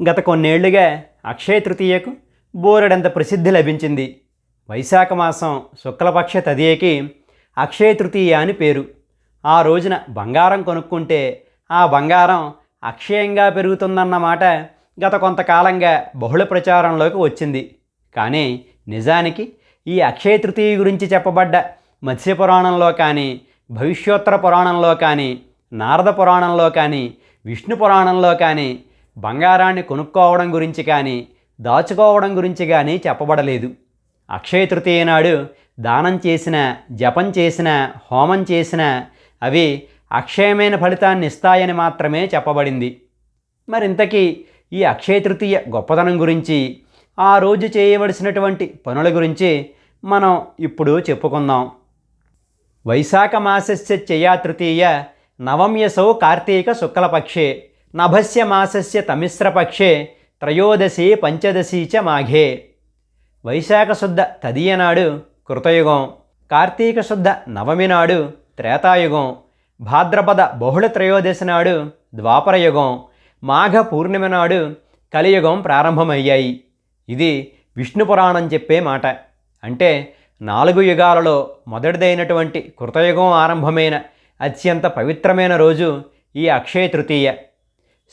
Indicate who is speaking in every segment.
Speaker 1: గత కొన్నేళ్ళుగా అక్షయ తృతీయకు బోరెడంత ప్రసిద్ధి లభించింది. వైశాఖ మాసం శుక్లపక్ష తదియకి అక్షయ తృతీయ అని పేరు. ఆ రోజున బంగారం కొనుక్కుంటే ఆ బంగారం అక్షయంగా పెరుగుతుందన్నమాట గత కొంతకాలంగా బహుళ ప్రచారంలోకి వచ్చింది. కానీ నిజానికి ఈ అక్షయ తృతీయ గురించి చెప్పబడ్డ మత్స్య పురాణంలో కానీ భవిష్యోత్తర పురాణంలో కానీ నారద పురాణంలో కానీ విష్ణు పురాణంలో కానీ బంగారాన్ని కొనుక్కోవడం గురించి కానీ దాచుకోవడం గురించి కానీ చెప్పబడలేదు. అక్షయ తృతీయ నాడు దానం చేసిన జపం చేసిన హోమం చేసిన అవి అక్షయమైన ఫలితాన్ని ఇస్తాయని మాత్రమే చెప్పబడింది. మరింతకీ ఈ అక్షయ తృతీయ గొప్పదనం గురించి ఆ రోజు చేయవలసినటువంటి పనుల గురించి మనం ఇప్పుడు చెప్పుకుందాం. వైశాఖ మాసస్య చయా తృతీయ నవమ్యసౌ కార్తీక శుక్లపక్షే. నభస్య మాసస్య తమిశ్రపక్షే త్రయోదశి పంచదశి చ మాఘే. వైశాఖ శుద్ధ కృతయుగం కార్తీక శుద్ధ నవమి నాడు త్రేతాయుగం భాద్రపద బహుళ త్రయోదశి నాడు ద్వాపరయుగం మాఘ పూర్ణిమ నాడు కలియుగం ప్రారంభమయ్యాయి. ఇది విష్ణు పురాణం చెప్పే మాట. అంటే నాలుగు యుగాలలో మొదటిదైనటువంటి కృతయుగం ఆరంభమైన అత్యంత పవిత్రమైన రోజు ఈ అక్షయ తృతీయ.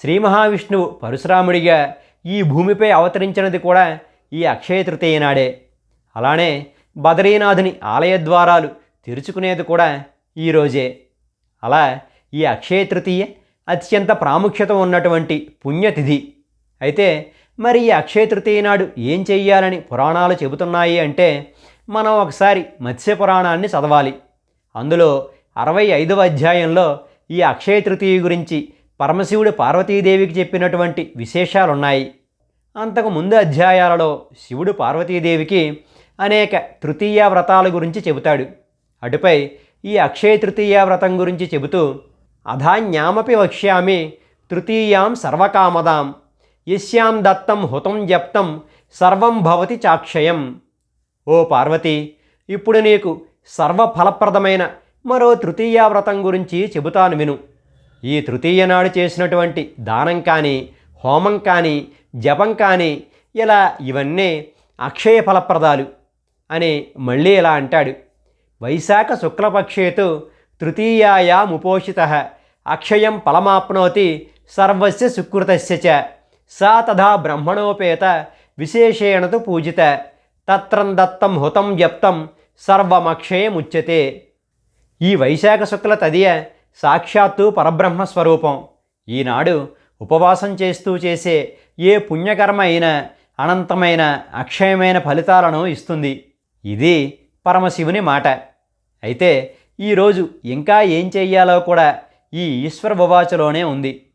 Speaker 1: శ్రీ మహావిష్ణువు పరశురాముడిగా ఈ భూమిపై అవతరించినది కూడా ఈ అక్షయ తృతీయ నాడే. అలానే బదరీనాథుని ఆలయ ద్వారాలు తెరుచుకునేది కూడా ఈరోజే అలా ఈ అక్షయ తృతీయ అత్యంత ప్రాముఖ్యత ఉన్నటువంటి పుణ్యతిథి. అయితే మరి ఈ అక్షయ తృతీయ నాడు ఏం చెయ్యాలని పురాణాలు చెబుతున్నాయి అంటే మనం ఒకసారి మత్స్య పురాణాన్ని చదవాలి. అందులో అరవై ఐదవ అధ్యాయంలో ఈ అక్షయ తృతీయ గురించి పరమశివుడు పార్వతీదేవికి చెప్పినటువంటి విశేషాలున్నాయి. అంతకు ముందు అధ్యాయాలలో శివుడు పార్వతీదేవికి అనేక తృతీయ వ్రతాల గురించి చెబుతాడు. అటుపై ఈ అక్షయ తృతీయ వ్రతం గురించి చెబుతూ అధాన్యామపి వక్ష్యామి తృతీయాం సర్వకామదాం యస్యాం దత్తం హుతం జప్తం సర్వం భవతి చాక్షయం. ఓ పార్వతి ఇప్పుడు నీకు సర్వఫలప్రదమైన మరో తృతీయ వ్రతం గురించి చెబుతాను విను. ఈ తృతీయ నాడు చేసినటువంటి దానం కానీ హోమం కానీ జపం కానీ ఇలా ఇవన్నీ అక్షయ ఫలప్రదాలు అని మళ్ళీ ఇలా అంటాడు. వైశాఖ శుక్లపక్షేతు తృతీయాయాముపోషిత అక్షయం ఫలమాప్నోతి సర్వస్య సుకృతస్య చ సా తథా బ్రహ్మణోపేత విశేషేణతు పూజిత తత్రం దత్తం హుతం జప్తం సర్వమక్షయముచ్యతే. ఈ వైశాఖ శుక్ల తదియ సాక్షాత్తు పరబ్రహ్మ స్వరూపం. ఈనాడు ఉపవాసం చేస్తూ చేసే ఏ పుణ్యకర్మ అయినా అనంతమైన అక్షయమైన ఫలితాలను ఇస్తుంది. ఇది పరమశివుని మాట. అయితే ఈరోజు ఇంకా ఏం చెయ్యాలో కూడా ఈ ఈశ్వర భవాచలోనే ఉంది.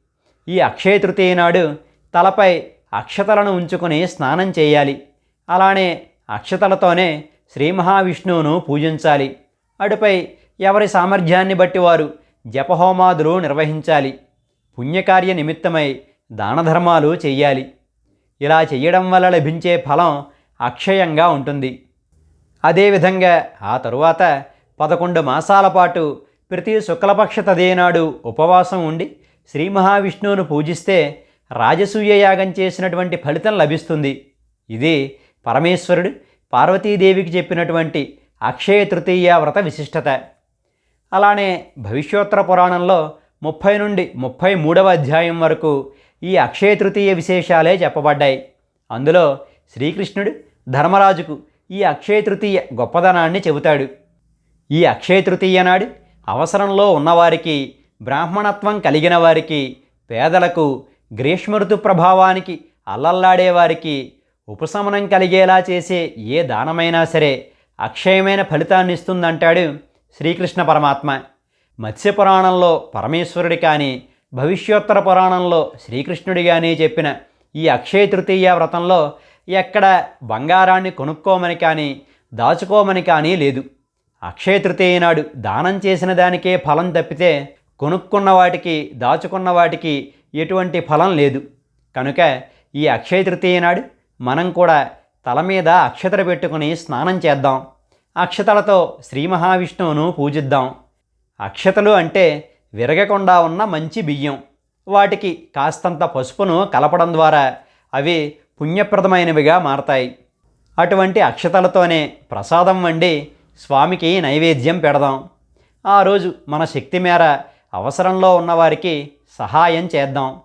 Speaker 1: ఈ అక్షయ తృతీయ నాడు తలపై అక్షతలను ఉంచుకొని స్నానం చేయాలి. అలానే అక్షతలతోనే శ్రీ మహావిష్ణువును పూజించాలి. అటుపై ఎవరి సామర్థ్యాన్ని బట్టి వారు జపహోమాదులు నిర్వహించాలి. పుణ్యకార్య నిమిత్తమై దానధర్మాలు చెయ్యాలి. ఇలా చేయడం వల్ల లభించే ఫలం అక్షయంగా ఉంటుంది. అదేవిధంగా ఆ తరువాత పదకొండు మాసాల పాటు ప్రతి శుక్లపక్ష తదేనాడు ఉపవాసం ఉండి శ్రీ మహావిష్ణువును పూజిస్తే రాజసూయ యాగం చేసినటువంటి ఫలితం లభిస్తుంది. ఇది పరమేశ్వరుడు పార్వతీదేవికి చెప్పినటువంటి అక్షయ తృతీయ వ్రత విశిష్టత. అలానే భవిష్యోత్తర పురాణంలో ముప్పై నుండి ముప్పై మూడవ అధ్యాయం వరకు ఈ అక్షయ తృతీయ విశేషాలే చెప్పబడ్డాయి. అందులో శ్రీకృష్ణుడు ధర్మరాజుకు ఈ అక్షయ తృతీయ గొప్పదనాన్ని చెబుతాడు. ఈ అక్షయ తృతీయ నాడు అవసరంలో ఉన్నవారికి బ్రాహ్మణత్వం కలిగిన వారికి పేదలకు గ్రీష్మ ఋతు ప్రభావానికి అల్లల్లాడేవారికి ఉపశమనం కలిగేలా చేసే ఏ దానమైనా సరే అక్షయమైన ఫలితాన్ని ఇస్తుందంటాడు శ్రీకృష్ణ పరమాత్మ. మత్స్య పురాణంలో పరమేశ్వరుడి కానీ భవిష్యోత్తర పురాణంలో శ్రీకృష్ణుడి కానీ చెప్పిన ఈ అక్షయ తృతీయ వ్రతంలో ఎక్కడ బంగారాన్ని కొనుక్కోమని కానీ దాచుకోమని కానీ లేదు. అక్షయ తృతీయ నాడు దానం చేసిన దానికే ఫలం తప్పితే కొనుక్కున్న వాటికి దాచుకున్న వాటికి ఎటువంటి ఫలం లేదు. కనుక ఈ అక్షయ తృతీయ నాడు మనం కూడా తల మీద అక్షతలు పెట్టుకుని స్నానం చేద్దాం. అక్షతలతో శ్రీ మహావిష్ణువును పూజిద్దాం. అక్షతలు అంటే విరగకుండా ఉన్న మంచి బియ్యం. వాటికి కాస్తంత పసుపును కలపడం ద్వారా అవి పుణ్యప్రదమైనవిగా మారతాయి. అటువంటి అక్షతలతోనే ప్రసాదం వండి స్వామికి నైవేద్యం పెడదాం. ఆ రోజు మన శక్తి మేర అవసరంలో ఉన్నవారికి సహాయం చేద్దాం.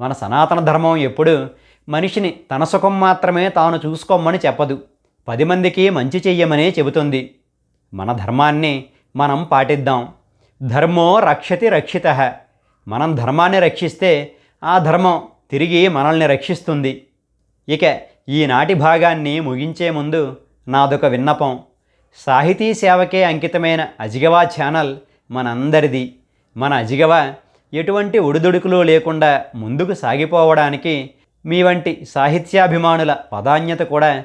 Speaker 1: మన సనాతన ధర్మం ఎప్పుడు మనిషిని తన సుఖం మాత్రమే తాను చూసుకోమని చెప్పదు. పది మందికి మంచి చెయ్యమనే చెబుతుంది. మన ధర్మాన్ని మనం పాటిద్దాం. ధర్మో రక్షతి రక్షిత. మనం ధర్మాన్ని రక్షిస్తే ఆ ధర్మం తిరిగి మనల్ని రక్షిస్తుంది. ఇక ఈనాటి భాగాన్ని ముగించే ముందు నాదొక విన్నపం. సాహితీ సేవకే అంకితమైన అజిగవా ఛానల్ మనందరిది. మన అజిగవ ఎటువంటి ఒడిదుడుకులు లేకుండా ముందుకు సాగిపోవడానికి మీ వంటి సాహిత్యాభిమానుల పదాన్యత కూడా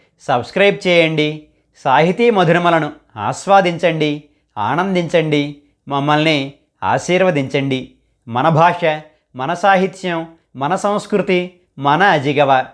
Speaker 1: సబ్స్క్రైబ్ చేయండి. సాహితీ మధురమలను ఆస్వాదించండి. ఆనందించండి. మమ్మల్ని ఆశీర్వదించండి. మన భాష మన సాహిత్యం మన సంస్కృతి మన అజిగవ.